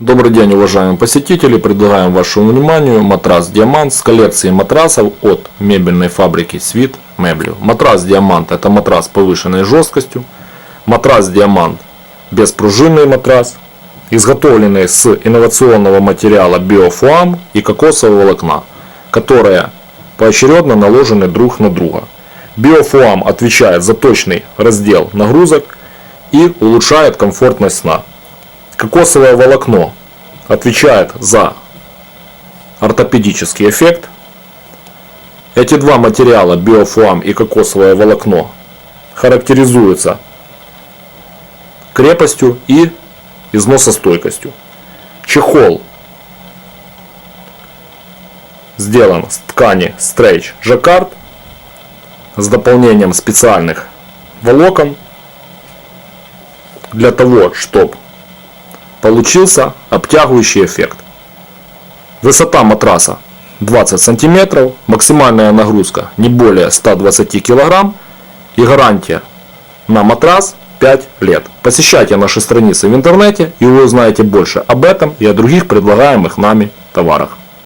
Добрый день, уважаемые посетители. Предлагаем вашему вниманию матрас Диамант с коллекцией матрасов от мебельной фабрики Свит Меблю. Матрас Диамант это матрас с повышенной жесткостью. Матрас Диамант беспружинный матрас, изготовленный с инновационного материала биофуам и кокосового волокна, которые поочередно наложены друг на друга. Биофуам отвечает за точный раздел нагрузок и улучшает комфортность сна. Кокосовое волокно отвечает за ортопедический эффект. Эти два материала, биофуам и кокосовое волокно, характеризуются крепостью и износостойкостью. Чехол сделан с ткани Stretch Jacquard с дополнением специальных волокон для того, чтобы получился обтягивающий эффект. Высота матраса 20 сантиметров, максимальная нагрузка не более 120 килограмм и гарантия на матрас 5 лет. Посещайте наши страницы в интернете и вы узнаете больше об этом и о других предлагаемых нами товарах.